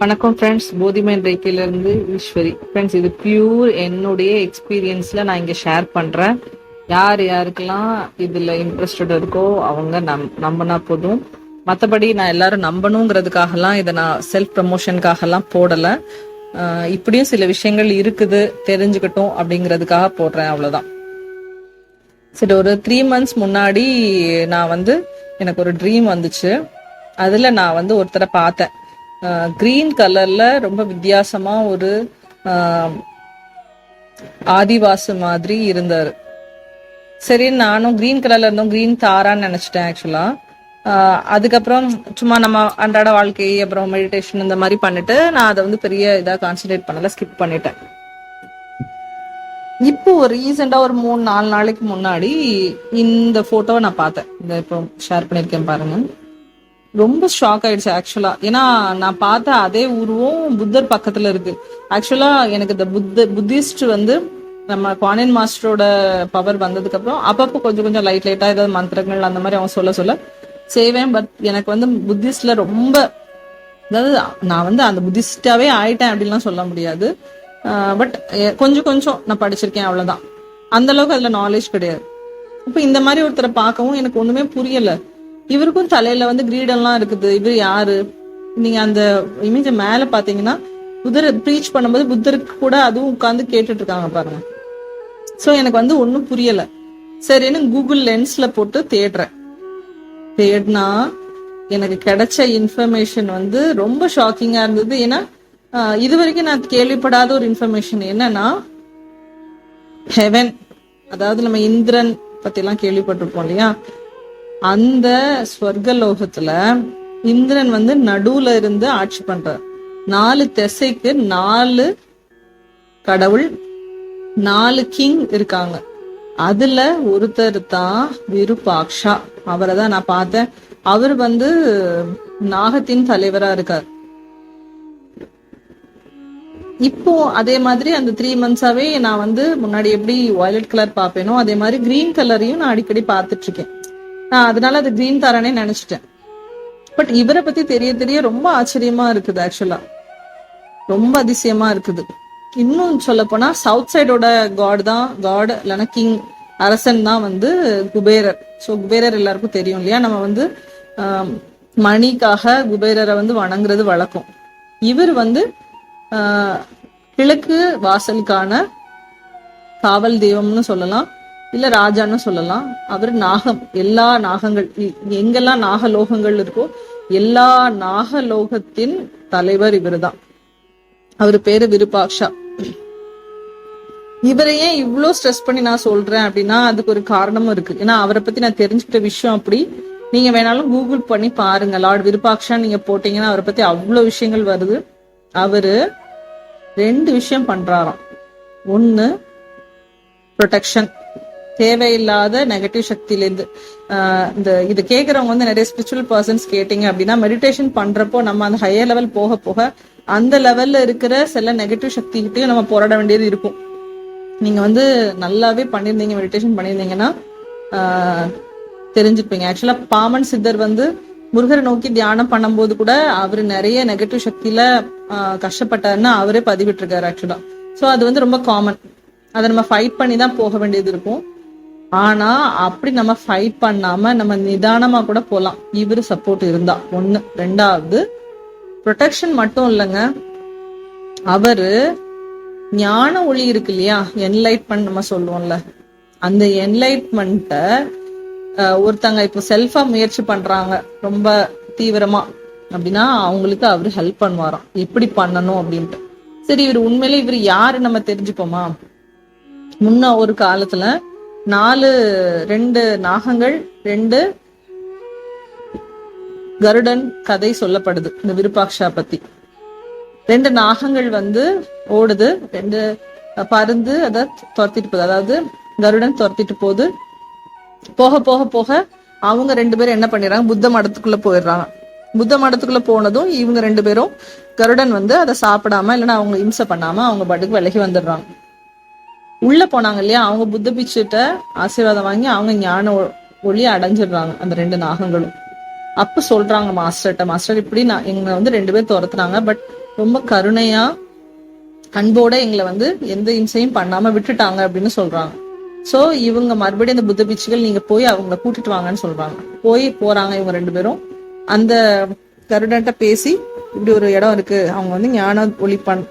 வணக்கம் ஃப்ரெண்ட்ஸ் போதிமேன் இருந்து ஈஸ்வரி. ஃப்ரெண்ட்ஸ் இது பியூர் என்னுடைய எக்ஸ்பீரியன்ஸில் நான் இங்கே ஷேர் பண்ணுறேன் யார் யாருக்கெல்லாம் இதில் இன்ட்ரெஸ்டட் இருக்கோ அவங்க நம் நம்பினா போதும். மற்றபடி நான் எல்லாரும் நம்பணுங்கிறதுக்காகலாம் இதை நான் செல்ஃப் ப்ரமோஷனுக்காகலாம் போடலை. இப்படியும் சில விஷயங்கள் இருக்குது தெரிஞ்சுக்கிட்டோம் அப்படிங்கிறதுக்காக போடுறேன் அவ்வளோதான் சரி ஒரு த்ரீ மந்த்ஸ் முன்னாடி நான் வந்து எனக்கு ஒரு ட்ரீம் வந்துச்சு. அதில் நான் வந்து ஒருத்தரை பார்த்தேன். க்ரீன் கலரில் ரொம்ப வித்தியாசமா ஒரு ஆஹ், ஆதிவாசி மாதிரி இருந்தார். சரி நானும் க்ரீன் கலர்ல இருந்தோம் க்ரீன் தாரான்னு நினச்சிட்டேன் ஆக்சுவலாக அதுக்கப்புறம் சும்மா நம்ம அன்றாட வாழ்க்கை அப்புறம் மெடிடேஷன் இந்த மாதிரி பண்ணிட்டு நான் அதை வந்து பெரிய இதாக கான்சென்ட்ரேட் பண்ணல ஸ்கிப் பண்ணிட்டேன். இப்போ ஒரு ரீசெண்டா ஒரு மூணு நாலு நாளைக்கு முன்னாடி இந்த போட்டோவை நான் பார்த்தேன். இந்த இப்போ ஷேர் பண்ணியிருக்கேன் பாருங்க. ரொம்ப ஷாக் ஆயிடுச்சு ஆக்சுவலா ஏன்னா நான் பார்த்த அதே உருவம் புத்தர் பக்கத்துல இருக்கு. ஆக்சுவலா எனக்கு இந்த புத்த புத்திஸ்ட் வந்து நம்ம குவானின் மாஸ்டரோட பவர் வந்ததுக்கு அப்புறம் அப்பப்போ கொஞ்சம் கொஞ்சம் லைட் லைட்டா ஏதாவது மந்திரங்கள் அந்த மாதிரி அவன் சொல்ல சொல்ல செய்வேன். பட் எனக்கு வந்து புத்திஸ்ட்ல ரொம்ப அதாவது நான் வந்து அந்த புத்திஸ்டாவே ஆயிட்டேன் அப்படின்லாம் சொல்ல முடியாது. பட் கொஞ்சம் கொஞ்சம் நான் படிச்சிருக்கேன் அவ்வளவுதான். அந்த அளவுக்கு அதுல நாலேஜ் கிடையாது. இப்போ இந்த மாதிரி ஒருத்தரை பார்க்கவும் எனக்கு ஒண்ணுமே புரியல. இவருக்கும் தலையில வந்து கிரீடெல்லாம் இருக்குது. இவர் யாரு? நீங்க அந்த இமேஜ மேல பாத்தீங்கன்னா புதர் ப்ரீச் பண்ணும்போது புத்தருக்கு கூட அதுவும் உட்கார்ந்து கேட்டுட்டு இருக்காங்க பாருங்க. சோ எனக்கு வந்து ஒண்ணும் புரியல. சரின்னு கூகுள் லென்ஸ்ல போட்டு தேடுறேன். தேடினா எனக்கு கிடைச்ச இன்ஃபர்மேஷன் வந்து ரொம்ப ஷாக்கிங்கா இருந்தது. ஏன்னா இது வரைக்கும் நான் கேள்விப்படாத ஒரு இன்ஃபர்மேஷன் என்னன்னா ஹெவன் அதாவது நம்ம இந்திரன் பத்தி எல்லாம் கேள்விப்பட்டிருப்போம் இல்லையா? அந்த ஸ்வர்க லோகத்துல இந்திரன் வந்து நடுவுல இருந்து ஆட்சி பண்றார். நாலு திசைக்கு நாலு கடவுள் நாலு கிங் இருக்காங்க. அதுல ஒருத்தர் தான் விருபாக்ஷா அவரை தான் நான் பார்த்தேன். அவர் வந்து நாகத்தின் தலைவரா இருக்கார். இப்போ அதே மாதிரி அந்த த்ரீ மந்த்ஸாவே நான் வந்து முன்னாடி எப்படி வயலட் கலர் பார்ப்பேனோ அதே மாதிரி கிரீன் கலரையும் நான் அடிக்கடி பார்த்துட்டு இருக்கேன். நான் அதனால அது கிரீன் தாரானே நினைச்சிட்டேன். பட் இவரை பத்தி தெரிய தெரிய ரொம்ப ஆச்சரியமா இருக்குது ஆக்சுவலா ரொம்ப அதிசயமா இருக்குது. இன்னும் சொல்ல போனா சவுத் சைடோட காட் தான் காட் இல்லைன்னா கிங் அரசன் தான் வந்து குபேரர். ஸோ குபேரர் எல்லாருக்கும் தெரியும் இல்லையா? நம்ம வந்து மணிக்காக குபேரரை வந்து வணங்குறது வழக்கம். இவர் வந்து கிழக்கு வாசலுக்கான காவல் தெய்வம்னு சொல்லலாம். இல்ல ராஜான்னு சொல்லலாம். அவர் நாகம் எல்லா நாகங்கள் எங்கெல்லாம் நாகலோகங்கள் இருக்கோ எல்லா நாகலோகத்தின் தலைவர் இவருதான். அவர் பேரு விருபாக்ஷா. இவரை ஏன் இவ்ளோ ஸ்ட்ரெஸ் பண்ணி நான் சொல்றேன் அப்படின்னா அதுக்கு ஒரு காரணமும் இருக்கு. ஏன்னா அவரை பத்தி நான் தெரிஞ்சுக்கிட்ட விஷயம் அப்படி. நீங்க வேணாலும் கூகுள் பண்ணி பாருங்க. லார்ட் விருபாக்ஷா நீங்க போட்டீங்கன்னா அவரை பத்தி அவ்வளவு விஷயங்கள் வருது. அவரு ரெண்டு விஷயம் பண்றாராம். ஒண்ணு ப்ரொடெக்ஷன் தேவையில்லாத நெகட்டிவ் சக்தியிலேருந்து இந்த இது கேட்குறவங்க வந்து நிறைய ஸ்பிரிச்சுவல் பர்சன்ஸ் கேட்டீங்க அப்படின்னா மெடிடேஷன் பண்ணுறப்போ நம்ம அந்த ஹையர் லெவல் போக போக அந்த லெவலில் இருக்கிற சில நெகட்டிவ் சக்திகிட்டையும் நம்ம போராட வேண்டியது இருக்கும். நீங்கள் வந்து நல்லாவே பண்ணியிருந்தீங்க மெடிடேஷன் பண்ணியிருந்தீங்கன்னா தெரிஞ்சுப்பீங்க. ஆக்சுவலாக பாமன் சித்தர் வந்து முருகரை நோக்கி தியானம் பண்ணும்போது கூட அவர் நிறைய நெகட்டிவ் சக்தியில கஷ்டப்பட்டாருன்னு அவரே பதிவிட்டிருக்காரு ஆக்சுவலா ஸோ அது வந்து ரொம்ப காமன் அதை நம்ம ஃபைட் பண்ணி தான் போக வேண்டியது இருக்கும். ஆனா அப்படி நம்ம ஃபைட் பண்ணாம நம்ம நிதானமா கூட போலாம். இவரு சப்போர்ட் இருந்தா. ஒண்ணு. ரெண்டாவது ப்ரொடெக்ஷன் மட்டும் இல்லைங்க. அவரு ஞான ஒளி இருக்கு இல்லையா? என்லைட்மெண்ட் நம்ம சொல்லுவோம்ல. அந்த என்லைட்மெண்ட்டை ஒருத்தங்க இப்போ செல்ஃபா முயற்சி பண்றாங்க. ரொம்ப தீவிரமா. அப்படின்னா அவங்களுக்கு அவரு ஹெல்ப் பண்ணுவாராம். எப்படி பண்ணணும் அப்படின்ட்டு. சரி இவர் உண்மையிலே இவர் யாரு நம்ம தெரிஞ்சுப்போமா? முன்ன ஒரு காலத்துல நாலு ரெண்டு நாகங்கள் ரெண்டு கருடன் கதை சொல்லப்படுது இந்த விருப்பாக்ஷா பத்தி ரெண்டு நாகங்கள் வந்து ஓடுது ரெண்டு பருந்து அதை துரத்திட்டு போகுது. அதாவது கருடன் துரத்திட்டு போகுது. போக போக போக அவங்க ரெண்டு பேரும் என்ன பண்ணிடுறாங்க? புத்த மடத்துக்குள்ள போயிடுறாங்க. புத்த மடத்துக்குள்ள போனதும் இவங்க ரெண்டு பேரும் கருடன் வந்து அதை சாப்பிடாம இல்லைன்னா அவங்க இம்சை பண்ணாம அவங்க பாட்டுக்கு விலகி வந்துடுறாங்க. உள்ள போனாங்க இல்லையா? அவங்க புத்த பிச்சுட்ட ஆசீர்வாதம் வாங்கி அவங்க ஞான ஒளி அடைஞ்சிடுறாங்க அந்த ரெண்டு நாகங்களும். அப்ப சொல்றாங்க மாஸ்டர்கிட்ட மாஸ்டர் இப்படி நான் எங்களை வந்து ரெண்டு பேர் துரத்துனாங்க பட் ரொம்ப கருணையா அன்போட எங்களை வந்து எந்த இம்சையும் பண்ணாம விட்டுட்டாங்க அப்படின்னு சொல்றாங்க. சோ இவங்க மறுபடியும் அந்த புத்த பிச்சுகள் நீங்க போய் அவங்கள கூட்டிட்டு வாங்கன்னு சொல்றாங்க. போய் போறாங்க இவங்க ரெண்டு பேரும். அந்த கருடன்ட்ட பேசி இப்படி ஒரு இடம் இருக்கு அவங்க வந்து ஞான ஒளி பண்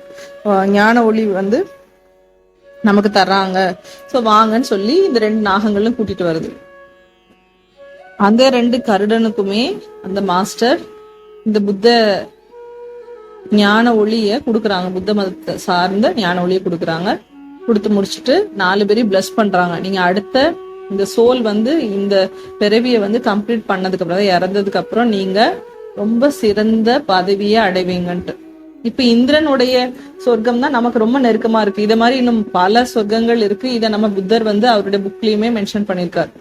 ஞான ஒளி வந்து நமக்கு தர்றாங்க. ஸோ வாங்கன்னு சொல்லி இந்த ரெண்டு நாகங்களும் கூட்டிட்டு வருது. அந்த ரெண்டு கருடனுக்குமே அந்த மாஸ்டர் இந்த புத்த ஞான ஒளிய கொடுக்குறாங்க. புத்த மதத்தை சார்ந்த ஞான ஒளியை கொடுக்குறாங்க. கொடுத்து முடிச்சுட்டு நாலு பேரையும் பிளஸ் பண்றாங்க. நீங்க அடுத்த இந்த சோல் வந்து இந்த பிறவியை வந்து கம்ப்ளீட் பண்ணதுக்கு அப்புறம் இறந்ததுக்கு அப்புறம் நீங்க ரொம்ப சிறந்த பதவியை அடைவீங்கன்ட்டு. இப்ப இந்திரனுடைய சொர்க்கம் தான் நமக்கு ரொம்ப நெருக்கமா இருக்கு. இத மாதிரி இன்னும் பல சொர்க்கங்கள் இருக்கு. இதை நம்ம புத்தர் வந்து அவருடைய புக்லயுமே மென்ஷன் பண்ணியிருக்காரு.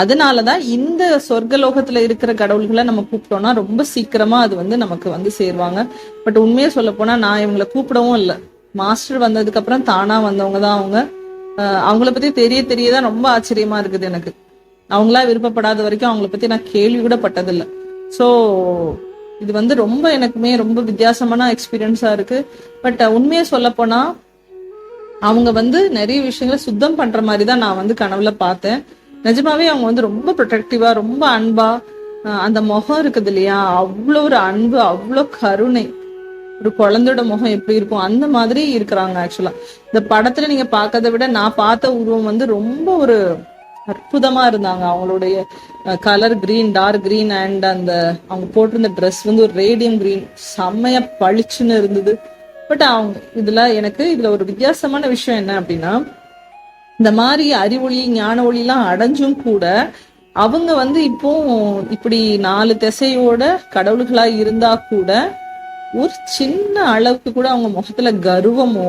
அதனாலதான் இந்த சொர்க்கலோகத்துல இருக்கிற கடவுள்களை நம்ம கூப்பிட்டோம்னா ரொம்ப சீக்கிரமா அது வந்து நமக்கு வந்து சேருவாங்க. பட் உண்மையை சொல்ல போனா நான் இவங்களை கூப்பிடவும் இல்லை. மாஸ்டர் வந்ததுக்கு அப்புறம் தானா வந்தவங்க தான் அவங்க அவங்கள பத்தி தெரிய தெரியதான் ரொம்ப ஆச்சரியமா இருக்குது எனக்கு. அவங்களா விருப்பப்படாத வரைக்கும் அவங்கள பத்தி நான் கேள்வி கூட பட்டதில்லை. ஸோ இது வந்து ரொம்ப எனக்குமே ரொம்ப வித்தியாசமான எக்ஸ்பீரியன்ஸா இருக்கு. பட் உண்மையை சொல்ல போனா அவங்க வந்து நிறைய விஷயங்களை சுத்தம் பண்ற மாதிரி தான் நான் வந்து கனவுல பார்த்தேன். நிஜமாவே அவங்க வந்து ரொம்ப ப்ரொடெக்டிவா ரொம்ப அன்பா அந்த முகம் இருக்குது இல்லையா? அவ்வளோ ஒரு அன்பு அவ்வளோ கருணை. ஒரு குழந்தையோட முகம் எப்படி இருக்கும்? அந்த மாதிரி இருக்கிறாங்க ஆக்சுவலா இந்த படத்துல நீங்க பார்க்கறத விட நான் பார்த்த உருவம் வந்து ரொம்ப ஒரு அற்புதமா இருந்தாங்க. அவங்களுடைய colour green dark green and அந்த அவங்க போட்டிருந்த ட்ரெஸ் வந்து ஒரு ரேடியம் கிரீன் செம்மையா பளிச்சுன்னு இருந்தது. பட் அவங்க இதுல எனக்கு இதுல ஒரு வித்தியாசமான விஷயம் என்ன அப்படின்னா இந்த மாதிரி அறிவொளி ஞான ஒளிலாம் அடைஞ்சும் கூட அவங்க வந்து இப்போ இப்படி நாலு திசையோட கடவுள்களா இருந்தா கூட ஒரு சின்ன அளவுக்கு கூட அவங்க முகத்துல கர்வமோ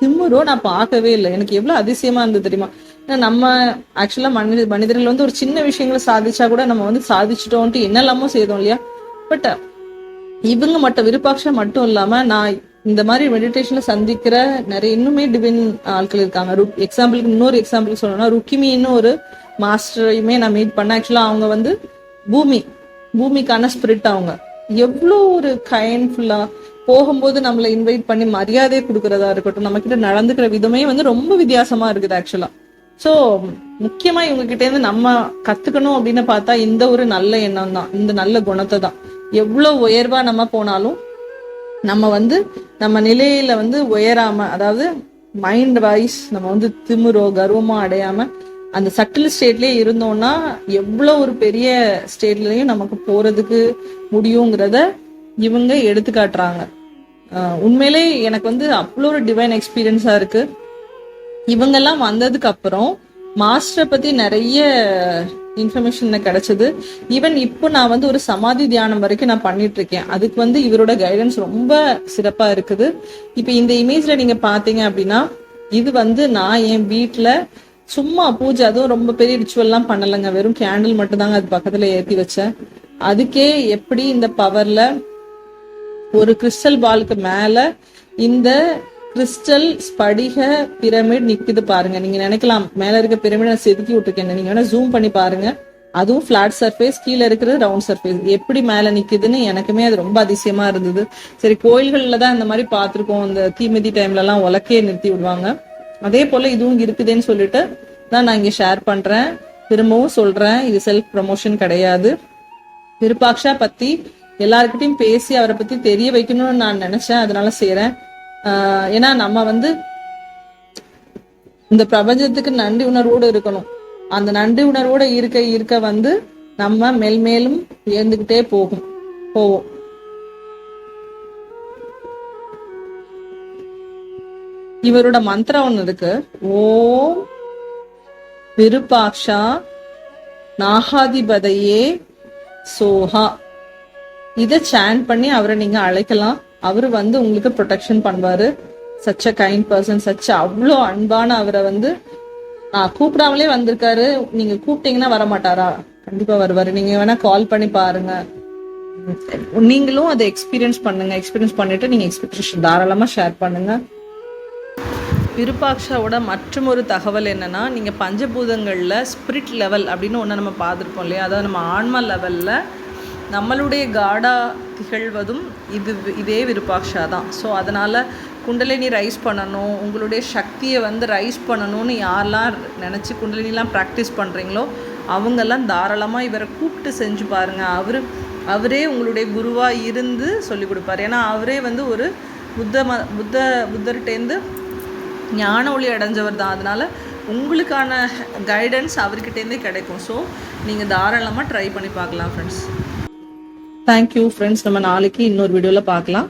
திமிரோ நான் பார்க்கவே இல்லை. எனக்கு எவ்வளவு அதிசயமா இருந்தது தெரியுமா? நம்ம ஆக்சுவலா மனித மனிதர்கள் வந்து ஒரு சின்ன விஷயங்களை சாதிச்சா கூட நம்ம வந்து சாதிச்சிட்டோம்ட்டு என்னெல்லாமோ செய்தோம் இல்லையா? பட் இவங்க மட்டும் விருப்பாட்சம் மட்டும் இல்லாம நான் இந்த மாதிரி மெடிடேஷன்ல சந்திக்கிற நிறைய இன்னுமே டிவின் ஆட்கள் இருக்காங்க. எக்ஸாம்பிளுக்கு இன்னொரு எக்ஸாம்பிள் சொல்லணும்னா ருக்கிமின்னு ஒரு மாஸ்டரையுமே நான் மீட் பண்ணேன். ஆக்சுவலா அவங்க வந்து பூமி பூமிக்கான ஸ்பிரிட் அவங்க. எவ்வளோ ஒரு கைண்ட்ஃபுல்லா போகும்போது நம்மளை இன்வைட் பண்ணி மரியாதை கொடுக்கறதா இருக்கட்டும் நம்ம கிட்ட நடந்துக்கிற விதமே வந்து ரொம்ப வித்தியாசமா இருக்குது ஆக்சுவலா ஸோ முக்கியமா இவங்க நம்ம கத்துக்கணும் அப்படின்னு பார்த்தா இந்த ஒரு நல்ல எண்ணம் தான் இந்த நல்ல குணத்தை தான் எவ்வளவு உயர்வா நம்ம போனாலும் நம்ம வந்து நம்ம நிலையில வந்து உயராம அதாவது மைண்ட் வைஸ் நம்ம வந்து திமுறோ கர்வமோ அடையாம அந்த சட்டில் ஸ்டேட்லயே இருந்தோம்னா எவ்வளோ ஒரு பெரிய ஸ்டேட்லயும் நமக்கு போறதுக்கு முடியுங்கிறத இவங்க எடுத்து காட்டுறாங்க ஆஹ் உண்மையிலே எனக்கு வந்து அவ்வளோ ஒரு டிவைன் எக்ஸ்பீரியன்ஸா இருக்கு. இவங்கெல்லாம் வந்ததுக்கு அப்புறம் மாஸ்டரை பத்தி நிறைய இன்ஃபர்மேஷன் கிடைச்சது. ஈவன் இப்போ நான் வந்து ஒரு சமாதி தியானம் வரைக்கும் நான் பண்ணிட்டு இருக்கேன். அதுக்கு வந்து இவரோட கைடன்ஸ் ரொம்ப சிறப்பா இருக்குது. இப்போ இந்த இமேஜ்ல நீங்க பாத்தீங்க அப்படின்னா இது வந்து நான் என் வீட்டுல சும்மா பூஜை அதுவும் ரொம்ப பெரிய ரிச்சுவல்லாம் பண்ணலைங்க. வெறும் கேண்டில் மட்டும் தாங்க அது பக்கத்துல ஏத்தி வச்சேன். அதுக்கே எப்படி இந்த பவர்ல ஒரு கிறிஸ்டல் பாலுக்கு மேல இந்த கிறிஸ்டல் ஸ்படிக பிரமிட் நிக்குது பாருங்க. நீங்க நினைக்கலாம் மேல இருக்க பிரமிட் நான் செதுக்கி விட்டுருக்கேன் நீங்க வேணா ஜூம் பண்ணி பாருங்க. அதுவும் பிளாட் சர்ஃபேஸ் கீழே இருக்கிறது ரவுண்ட் சர்ஃபேஸ் எப்படி மேல நிக்குதுன்னு எனக்குமே அது ரொம்ப அதிசயமா இருந்தது. சரி கோயில்கள்ல தான் இந்த மாதிரி பார்த்துருக்கோம். இந்த தீமிதி டைம்ல எல்லாம் உலக்கையே நிறுத்தி விடுவாங்க. அதே போல இதுவும் இருக்குதுன்னு சொல்லிட்டு தான் நான் இங்க ஷேர் பண்றேன். திரும்பவும் சொல்றேன். இது செல்ஃப் ப்ரமோஷன் கிடையாது. விருப்பாக்ஷா பத்தி எல்லாருக்கிட்டையும் பேசி அவரை பத்தி தெரிய வைக்கணும்னு நான் நினைச்சேன். அதனால செய்யறேன் ஏன்னா நம்ம வந்து இந்த பிரபஞ்சத்துக்கு நன்றி உணர்வோடு இருக்கணும். அந்த நன்றி உணர்வோட இருக்க இருக்க வந்து நம்ம மேல்மேலும் உயர்ந்துகிட்டே போகும் போவோம். இவரோட மந்திரம் ஒண்ணு இருக்கு. ஓம் விருப்பாக்ஷா நாகாதிபதையே சோஹா. இதை சாண்ட் பண்ணி அவரை நீங்க அழைக்கலாம். அவரு வந்து உங்களுக்கு ப்ரொடெக்ஷன் பண்ணுவாரு. சச்ச கைண்ட் பர்சன் சச்ச அவ்வளோ அன்பான அவரை வந்து நான் கூப்பிடாமலே வந்திருக்காரு. நீங்க கூப்பிட்டீங்கன்னா வர மாட்டாரா கண்டிப்பா வருவாரு. நீங்க வேணா கால் பண்ணி பாருங்க. நீங்களும் அதை எக்ஸ்பீரியன்ஸ் பண்ணுங்க. எக்ஸ்பீரியன்ஸ் பண்ணிட்டு நீங்க எக்ஸ்பெக்டேஷன் தாராளமா ஷேர் பண்ணுங்க. விருப்பாக்ஷாவோட மற்றும் ஒரு தகவல் என்னன்னா நீங்க பஞ்சபூதங்களில் ஸ்பிரிட் லெவல் அப்படின்னு ஒன்று நம்ம பார்த்துருப்போம் இல்லையா? அதாவது நம்ம ஆன்மா லெவலில் நம்மளுடைய காடா திகழ்வதும் இது இதே விருப்பாக்ஷா தான். ஸோ அதனால் குண்டலினி ரைஸ் பண்ணணும் உங்களுடைய சக்தியை வந்து ரைஸ் பண்ணணும்னு யாரெல்லாம் நினச்சி குண்டலினிலாம் ப்ராக்டிஸ் பண்ணுறீங்களோ அவங்கெல்லாம் தாராளமாக இவரை கூப்பிட்டு செஞ்சு பாருங்கள் அவர் அவரே உங்களுடைய குருவாக இருந்து சொல்லிக் கொடுப்பார். ஏன்னா அவரே வந்து ஒரு புத்த ம புத்த புத்தர்கிட்டேருந்து ஞான ஒளி அடைஞ்சவர் தான். அதனால் உங்களுக்கான கைடன்ஸ் அவர்கிட்டேருந்தே கிடைக்கும். ஸோ நீங்கள் தாராளமாக ட்ரை பண்ணி பார்க்கலாம் ஃப்ரெண்ட்ஸ் தேங்க்யூ ஃப்ரெண்ட்ஸ் நம்ம நாளைக்கு இன்னொரு வீடியோவில் பார்க்கலாம்.